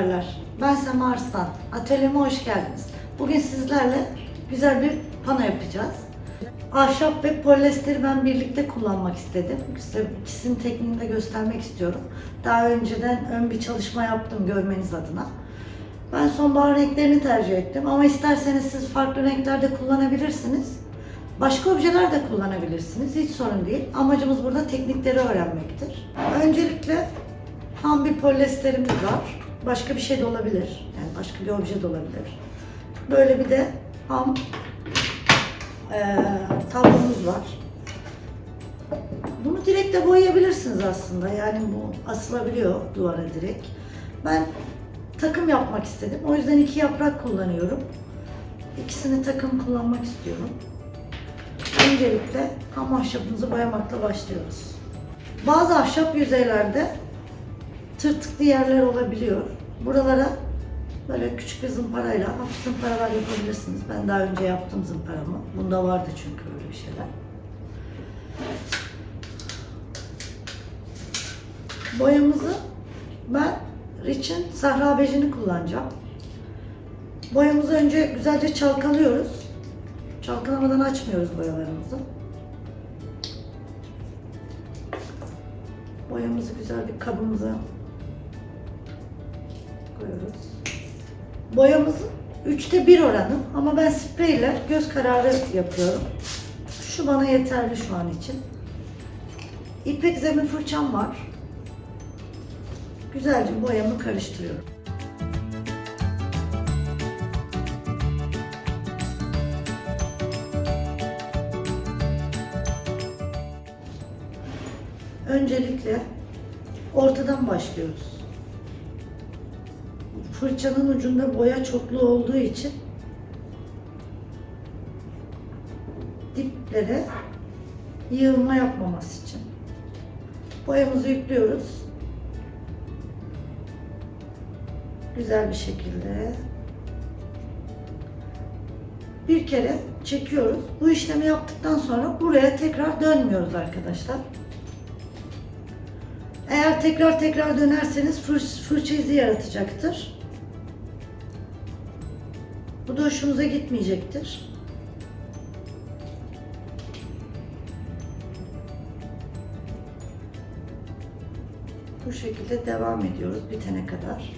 Merhaba sanatseverler. Ben Sema Arslan. Atölyeme hoş geldiniz. Bugün sizlerle güzel bir pano yapacağız. Ahşap ve polyesteri ben birlikte kullanmak istedim. Size ikisinin tekniğini de göstermek istiyorum. Daha önceden ön bir çalışma yaptım görmeniz adına. Ben sonbahar renklerini tercih ettim ama isterseniz siz farklı renklerde kullanabilirsiniz. Başka objeler de kullanabilirsiniz. Hiç sorun değil. Amacımız burada teknikleri öğrenmektir. Öncelikle ham bir polyesterimiz var. Başka bir şey de olabilir. Yani başka bir obje de olabilir. Böyle bir de ham eee tablomuz var. Bunu direkt de boyayabilirsiniz aslında. Yani bu asılabiliyor duvara direkt. Ben takım yapmak istedim. O yüzden iki yaprak kullanıyorum. İkisini takım kullanmak istiyorum. Öncelikle ham ahşabımızı boyamakla başlıyoruz. Bazı ahşap yüzeylerde tırtıklı yerler olabiliyor. Buralara böyle küçük bir zımparayla hafif zımparalar yapabilirsiniz. Ben daha önce yaptım zımparamı. Bunda vardı çünkü böyle bir şeyler. Boyamızı ben Rich'in Sahra Bejini kullanacağım. Boyamızı önce güzelce çalkalıyoruz. Çalkalamadan açmıyoruz boyalarımızı. Boyamızı güzel bir kabımıza koyuyoruz. Boyamızın üçte bir oranı ama ben spreyle göz kararı yapıyorum. Şu bana yeterli şu an için. İpek zemin fırçam var. Güzelce boyamı karıştırıyorum. Öncelikle ortadan başlıyoruz. Fırçanın ucunda boya çoklu olduğu için diplere yığılma yapmaması için boyamızı yüklüyoruz. Güzel bir şekilde bir kere çekiyoruz. Bu işlemi yaptıktan sonra buraya tekrar dönmüyoruz arkadaşlar. Eğer tekrar tekrar dönerseniz fır, fırça izi yaratacaktır. Bu da hoşunuza gitmeyecektir. Bu şekilde devam ediyoruz bitene kadar.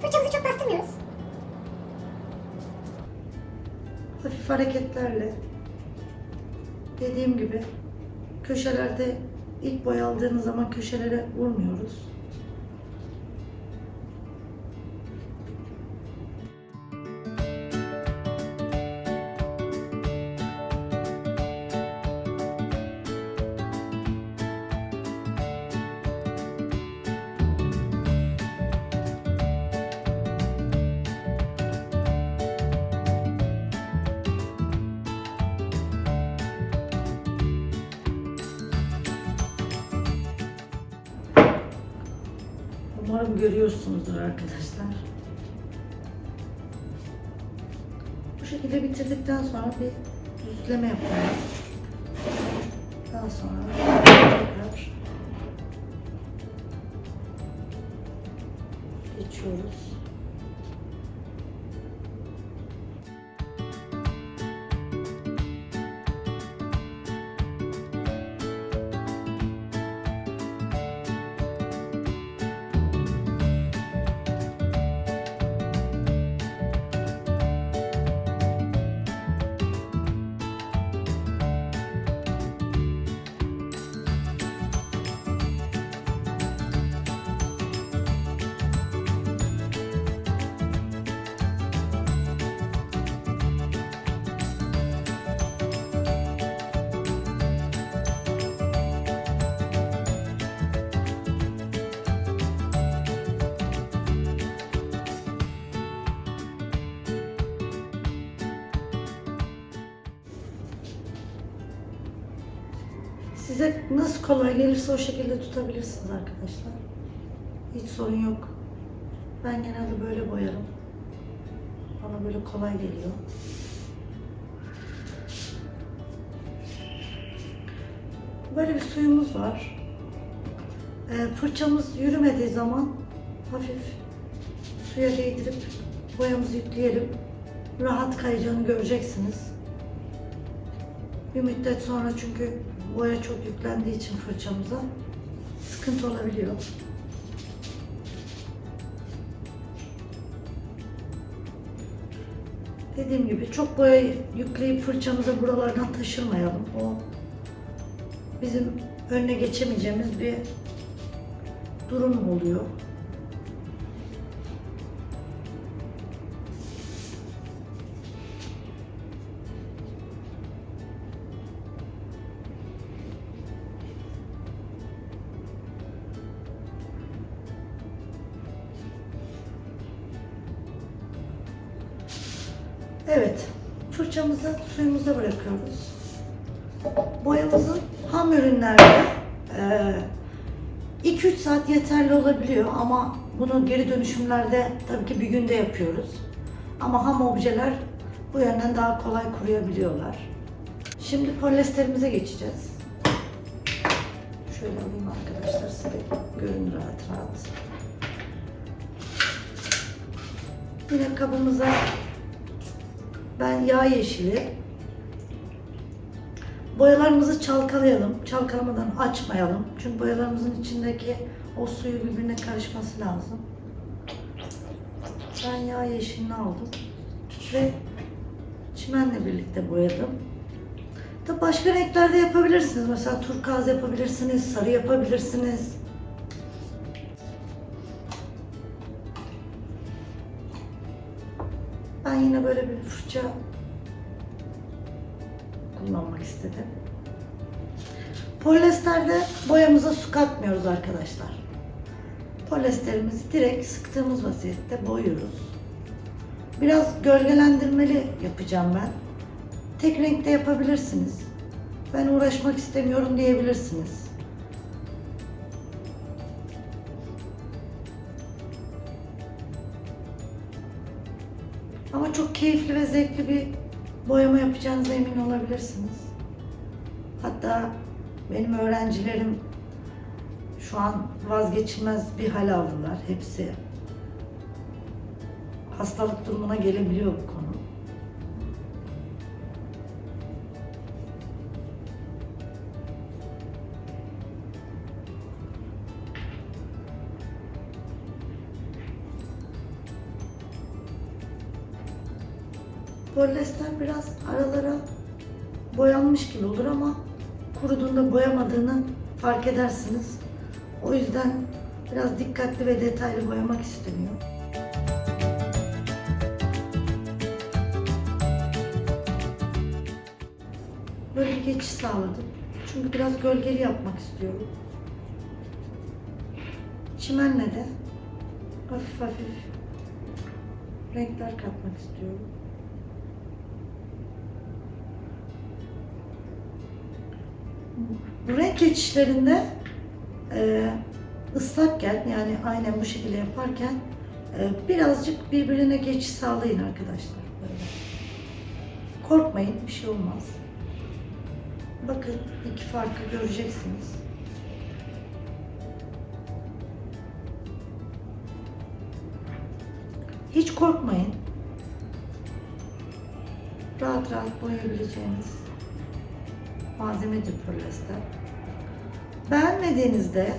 Fırçamızı çok bastırmıyoruz. Hafif hareketlerle dediğim gibi köşelerde ilk boy aldığınız zaman köşelere vurmuyoruz. Tekrar geçiyoruz. Size nasıl kolay gelirse o şekilde tutabilirsiniz arkadaşlar. Hiç sorun yok. Ben genelde böyle boyarım. Bana böyle kolay geliyor. Böyle bir suyumuz var. Ee, fırçamız yürümediği zaman hafif suya değdirip boyamızı yükleyelim. Rahat kayacağını göreceksiniz. Bir müddet sonra çünkü boya çok yüklendiği için fırçamıza sıkıntı olabiliyor. Dediğim gibi çok boya yükleyip fırçamızı buralardan taşırmayalım. O bizim önüne geçemeyeceğimiz bir durum oluyor. Suyumuza bırakıyoruz. Boyamızın ham ürünlerde 2-3 saat yeterli olabiliyor ama bunu geri dönüşümlerde tabii ki bir günde yapıyoruz. Ama ham objeler bu yönden daha kolay kuruyabiliyorlar. Şimdi polyesterimize geçeceğiz. Şöyle alayım arkadaşlar size görün rahat rahat. Yine kabımıza ben yağ yeşili. Boyalarımızı çalkalayalım. Çalkalamadan açmayalım. Çünkü boyalarımızın içindeki o suyu birbirine karışması lazım. Ben yağ yeşilini aldım. Ve çimenle birlikte boyadım. Tabi başka renklerde yapabilirsiniz. Mesela turkuaz yapabilirsiniz, sarı yapabilirsiniz. Ben yine böyle bir fırça kullanmak istedim. Polyesterde boyamıza su katmıyoruz arkadaşlar. Polyesterimizi direkt sıktığımız vaziyette boyuyoruz. Biraz gölgelendirmeli yapacağım ben. Tek renkte yapabilirsiniz. Ben uğraşmak istemiyorum diyebilirsiniz. Ama çok keyifli ve zevkli bir boyama yapacağınıza emin olabilirsiniz. Hatta benim öğrencilerim şu an vazgeçilmez bir hal aldılar. Hepsi hastalık durumuna gelebiliyor bu konu. Polyester biraz aralara boyanmış gibi olur ama kuruduğunda boyamadığını fark edersiniz. O yüzden biraz dikkatli ve detaylı boyamak isteniyor. Böyle bir geçiş sağladım. Çünkü biraz gölgeli yapmak istiyorum. Çimenle de hafif hafif renkler katmak istiyorum. Renk geçişlerinde e, ıslakken yani aynen bu şekilde yaparken e, birazcık birbirine geçiş sağlayın arkadaşlar. Böyle. Korkmayın bir şey olmaz. Bakın iki farkı göreceksiniz. Hiç korkmayın. Rahat rahat boyayabileceğiniz malzemedir polyester. Beğenmediğinizde,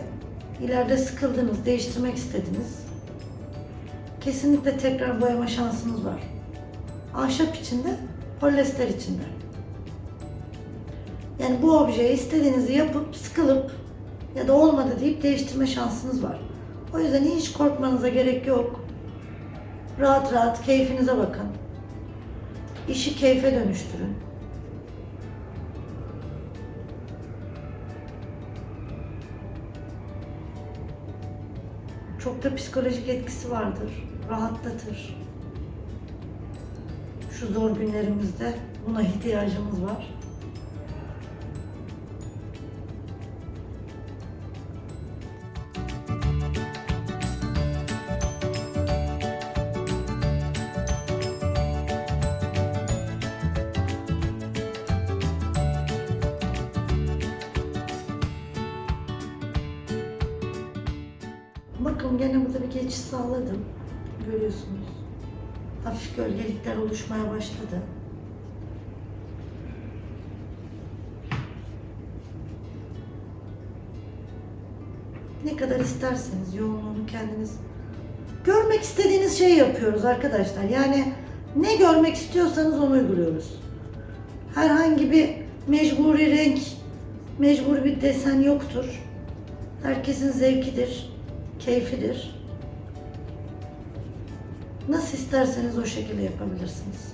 ileride sıkıldınız, değiştirmek istediniz. Kesinlikle tekrar boyama şansınız var. Ahşap içinde, polyester içinde. Yani bu objeye istediğinizi yapıp sıkılıp ya da olmadı deyip değiştirme şansınız var. O yüzden hiç korkmanıza gerek yok. Rahat rahat keyfinize bakın. İşi keyfe dönüştürün. Çok da psikolojik etkisi vardır. Rahatlatır. Şu zor günlerimizde buna ihtiyacımız var. Bakın gene burada bir geçiş sağladım. Görüyorsunuz. Hafif gölgelikler oluşmaya başladı. Ne kadar isterseniz yoğunluğunu kendiniz görmek istediğiniz şeyi yapıyoruz arkadaşlar. Yani ne görmek istiyorsanız onu uyguluyoruz. Herhangi bir mecburi renk, mecburi bir desen yoktur. Herkesin zevkidir, keyfidir. Nasıl isterseniz o şekilde yapabilirsiniz.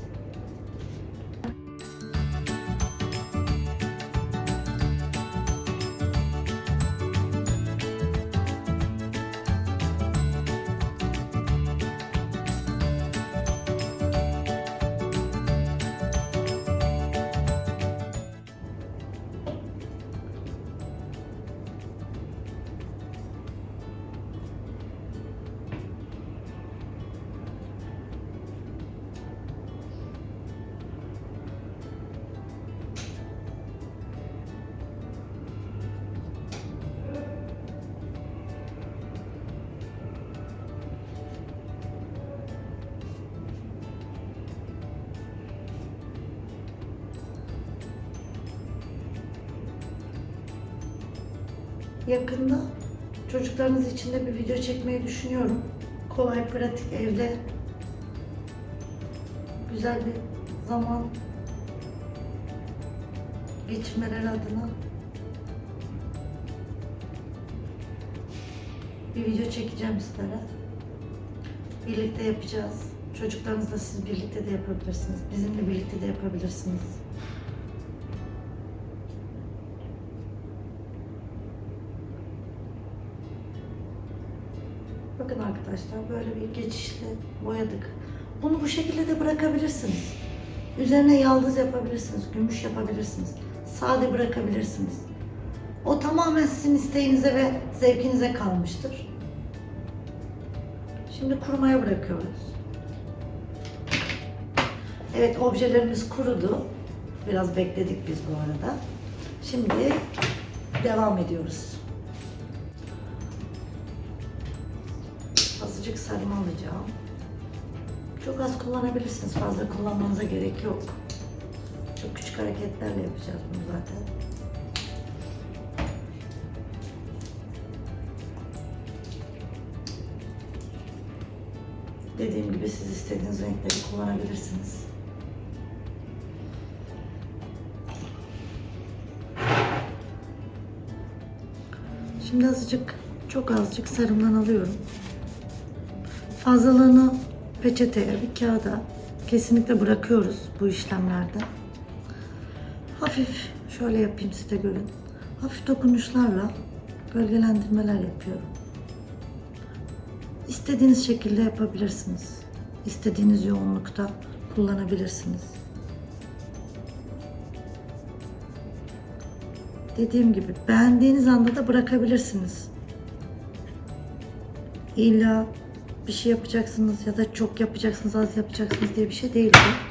Yakında çocuklarınız için de bir video çekmeyi düşünüyorum. Kolay, pratik, evde güzel bir zaman geçirmeleri adına bir video çekeceğim sizlere. Birlikte yapacağız. Çocuklarınızla siz birlikte de yapabilirsiniz. Bizimle birlikte de yapabilirsiniz. Arkadaşlar böyle bir geçişle boyadık. Bunu bu şekilde de bırakabilirsiniz. Üzerine yaldız yapabilirsiniz, gümüş yapabilirsiniz. Sade bırakabilirsiniz. O tamamen sizin isteğinize ve zevkinize kalmıştır. Şimdi kurumaya bırakıyoruz. Evet objelerimiz kurudu. Biraz bekledik biz bu arada. Şimdi devam ediyoruz. Sarma alacağım. Çok az kullanabilirsiniz. Fazla kullanmanıza gerek yok. Çok küçük hareketlerle yapacağız bunu zaten. Dediğim gibi siz istediğiniz renkleri kullanabilirsiniz. Şimdi azıcık, çok azıcık sarımdan alıyorum. Fazlalığını peçeteye, bir kağıda kesinlikle bırakıyoruz bu işlemlerde. Hafif şöyle yapayım size görün. Hafif dokunuşlarla gölgelendirmeler yapıyorum. İstediğiniz şekilde yapabilirsiniz. İstediğiniz yoğunlukta kullanabilirsiniz. Dediğim gibi beğendiğiniz anda da bırakabilirsiniz. İlla bir şey yapacaksınız ya da çok yapacaksınız, az yapacaksınız diye bir şey değil bu.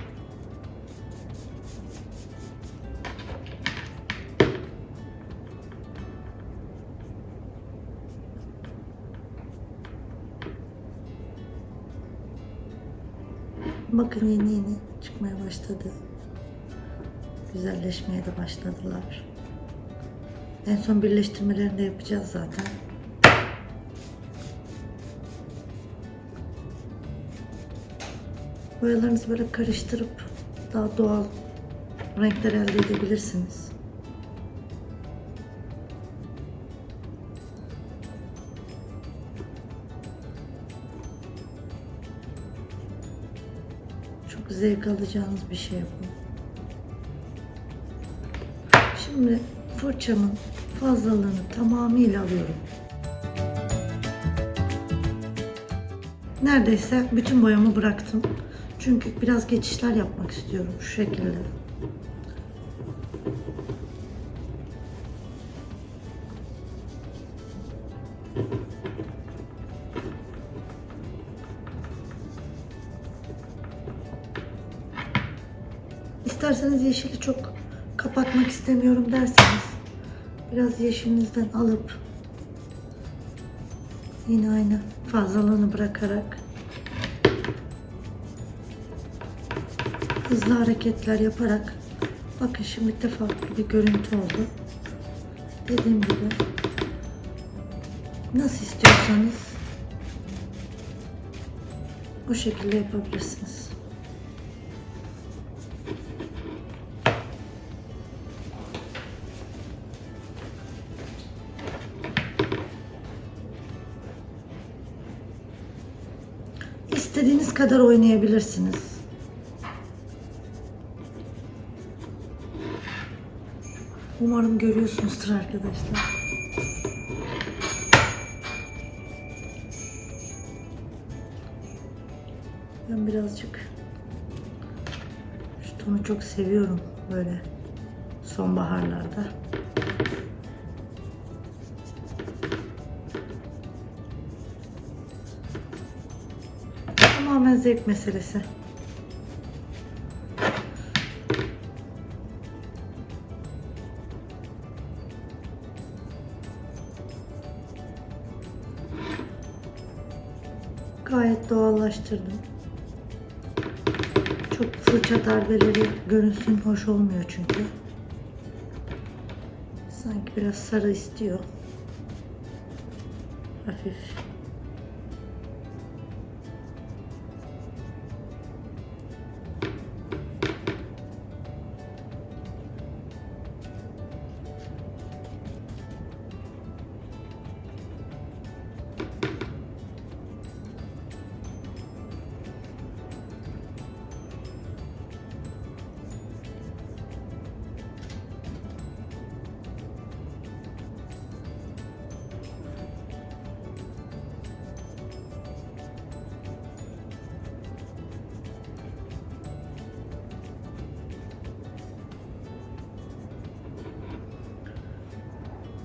Bakın yeni yeni çıkmaya başladı. Güzelleşmeye de başladılar. En son birleştirmelerini de yapacağız zaten. Boyalarınızı böyle karıştırıp daha doğal renkler elde edebilirsiniz. Çok zevk alacağınız bir şey bu. Şimdi fırçamın fazlalığını tamamıyla alıyorum. Neredeyse bütün boyamı bıraktım. Çünkü biraz geçişler yapmak istiyorum şu şekilde. İsterseniz yeşili çok kapatmak istemiyorum derseniz biraz yeşilinizden alıp Yine aynı fazlalığını bırakarak hızlı hareketler yaparak bakın şimdi de farklı bir görüntü oldu. Dediğim gibi nasıl istiyorsanız o şekilde yapabilirsiniz. İstediğiniz kadar oynayabilirsiniz. Umarım görüyorsunuzdur arkadaşlar. Ben birazcık şu tonu çok seviyorum böyle sonbaharlarda. Tamamen zevk meselesi. Doğallaştırdım. Çok fırça darbeleri görünsün hoş olmuyor çünkü. Sanki biraz sarı istiyor. Hafif.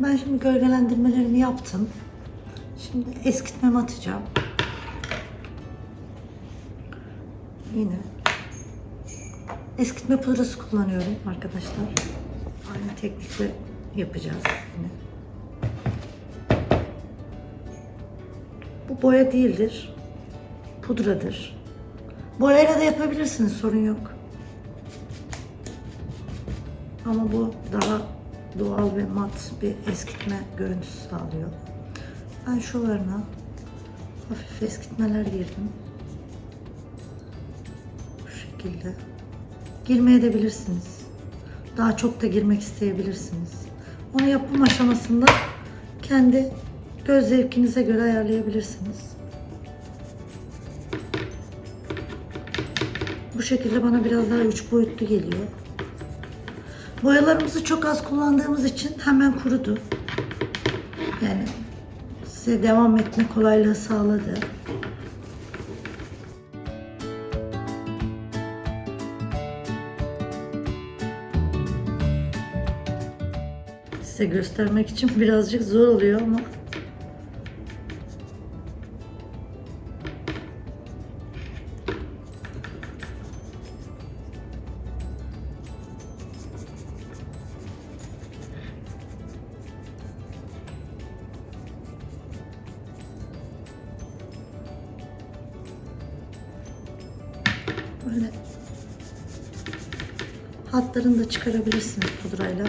Ben şimdi gölgelendirmelerimi yaptım. Şimdi eskitmemi atacağım. Yine eskitme pudrası kullanıyorum arkadaşlar. Aynı teknikle yapacağız yine. Bu boya değildir. Pudradır. Boyayla da yapabilirsiniz sorun yok. Ama bu daha doğal ve mat bir eskitme görüntüsü sağlıyor. Ben şuralarına hafif eskitmeler girdim. Bu şekilde. Girmeye de bilirsiniz. Daha çok da girmek isteyebilirsiniz. Onu yapım aşamasında kendi göz zevkinize göre ayarlayabilirsiniz. Bu şekilde bana biraz daha üç boyutlu geliyor. Boyalarımızı çok az kullandığımız için hemen kurudu. Yani size devam etme kolaylığı sağladı. Size göstermek için birazcık zor oluyor ama hatlarını da çıkarabilirsiniz pudrayla.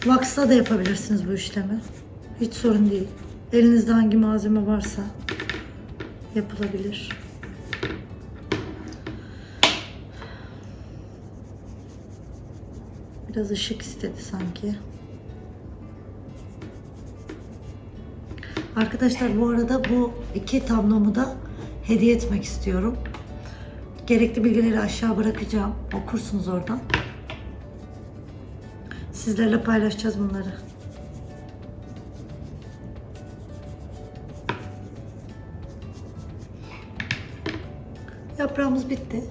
Wax'la da yapabilirsiniz bu işlemi. Hiç sorun değil. Elinizde hangi malzeme varsa yapılabilir. Biraz ışık istedi sanki. Arkadaşlar bu arada bu iki tablomu da hediye etmek istiyorum. Gerekli bilgileri aşağı bırakacağım. Okursunuz oradan. Sizlerle paylaşacağız bunları. Yaprağımız bitti.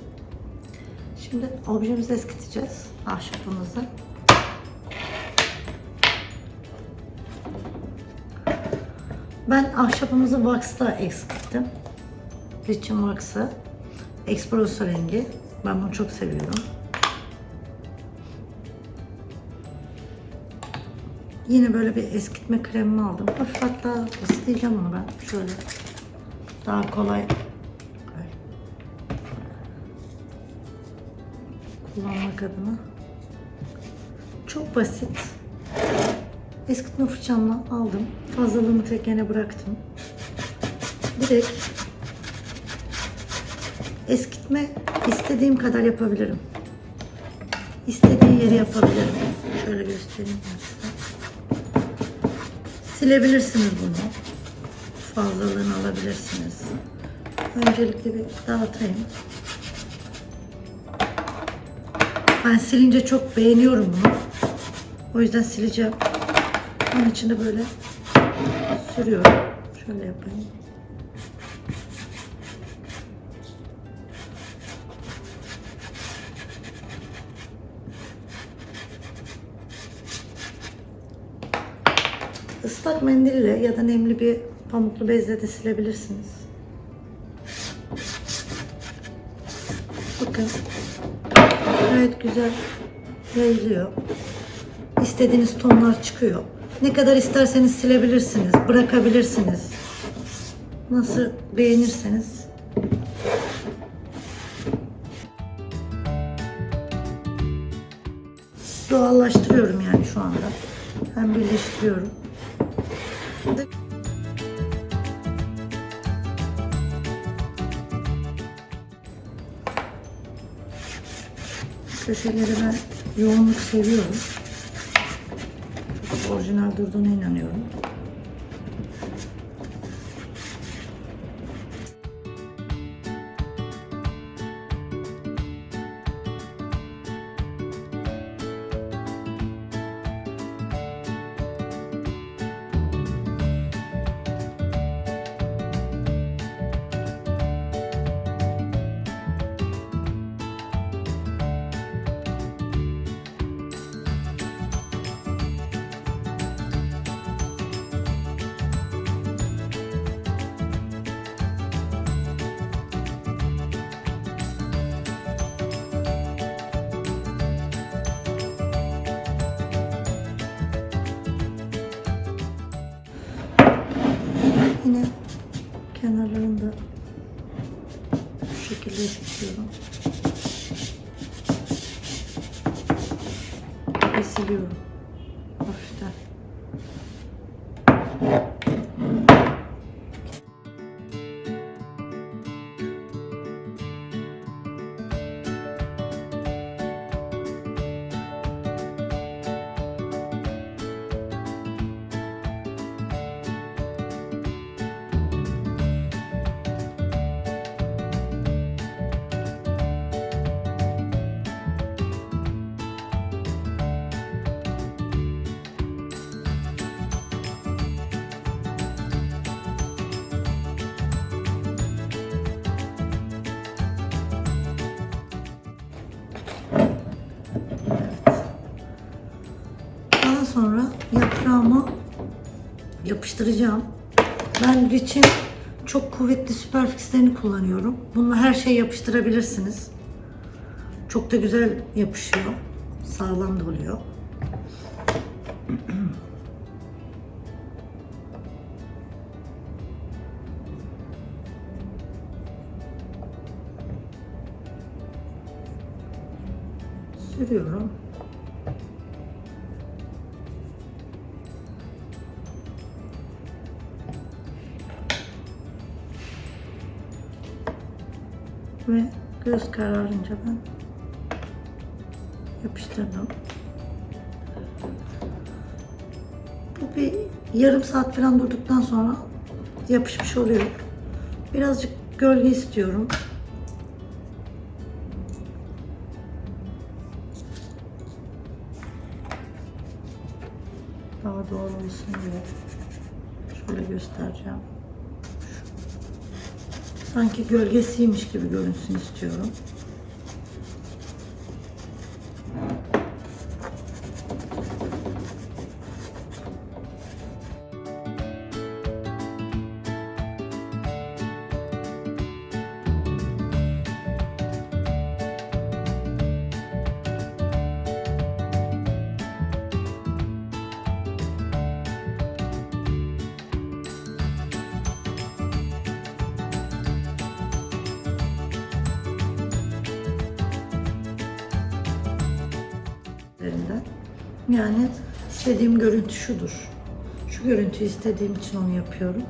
Şimdi objemizi eskiteceğiz. Ahşabımızı. Ben ahşabımızı wax'ta eskittim. Lithium wax'ı. Espresso rengi. Ben bunu çok seviyorum. Yine böyle bir eskitme kremimi aldım. Hafif hatta ısleyeceğim onu ben. Şöyle. Daha kolay. Kullanmak adına. Çok basit. Eskitme fırçamla aldım. Fazlalığını tekene bıraktım. Direkt eskitme istediğim kadar yapabilirim. İstediği yeri yapabilirim. Şöyle göstereyim. Silebilirsiniz bunu. Fazlalığını alabilirsiniz. Öncelikle bir dağıtayım. Ben silince çok beğeniyorum bunu. O yüzden sileceğim. Onun için böyle sürüyorum. Şöyle yapayım. Islak mendille ya da nemli bir pamuklu bezle de silebilirsiniz. Bakın gayet güzel yayılıyor. İstediğiniz tonlar çıkıyor. Ne kadar isterseniz silebilirsiniz, bırakabilirsiniz. Nasıl beğenirseniz. Doğallaştırıyorum yani şu anda. Ben birleştiriyorum. Köşeleri ben yoğunluk seviyorum. Çok orijinal durduğuna inanıyorum. Ve yapıştıracağım. Ben Rich'in çok kuvvetli süperfixlerini kullanıyorum. Bununla her şeyi yapıştırabilirsiniz. Çok da güzel yapışıyor. Sağlam da oluyor. Sürüyorum. Ve göz kararınca ben yapıştırdım. Bu bir yarım saat falan durduktan sonra yapışmış oluyor. Birazcık gölge istiyorum. Daha doğal olsun diye. Şöyle göstereceğim. Sanki gölgesiymiş gibi görünsün istiyorum. Yani istediğim görüntü şudur. Şu görüntüyü istediğim için onu yapıyorum.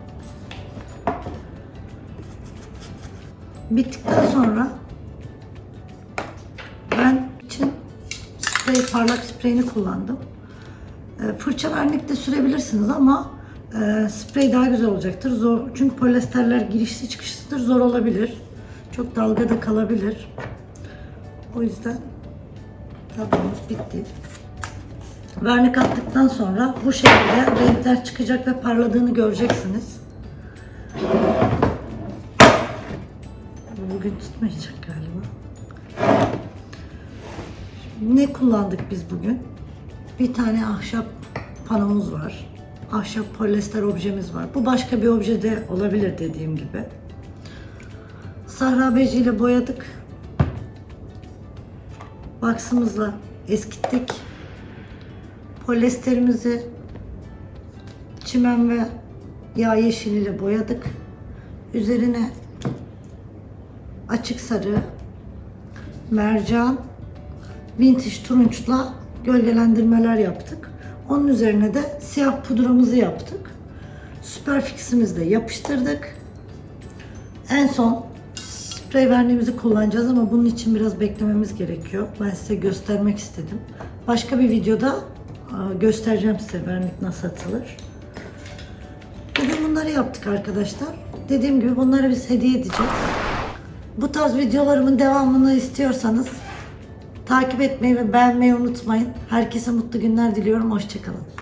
Bittikten sonra ben için sprey, parlak spreyini kullandım. E, Fırça vernikle sürebilirsiniz ama e, sprey daha güzel olacaktır. Zor çünkü polyesterler girişli çıkışlıdır zor olabilir. Çok dalgada kalabilir. O yüzden tablomuz bitti. Vernik attıktan sonra bu şekilde renkler çıkacak ve parladığını göreceksiniz. Bu Bugün tutmayacak galiba. Ne kullandık biz bugün? Bir tane ahşap panomuz var. Ahşap polyester objemiz var. Bu başka bir obje de olabilir dediğim gibi. Sahra beci ile boyadık. Vaksımızla eskittik. Polyesterimizi çimen ve yağ yeşil ile boyadık. Üzerine açık sarı, mercan, vintage turunçla gölgelendirmeler yaptık. Onun üzerine de siyah pudramızı yaptık. Superfix'imizi de yapıştırdık. En son sprey verniğimizi kullanacağız ama bunun için biraz beklememiz gerekiyor. Ben size göstermek istedim. Başka bir videoda göstereceğim size vernik nasıl atılır. Bugün bunları yaptık arkadaşlar. Dediğim gibi bunları biz hediye edeceğiz. Bu tarz videolarımın devamını istiyorsanız takip etmeyi ve beğenmeyi unutmayın. Herkese mutlu günler diliyorum. Hoşçakalın.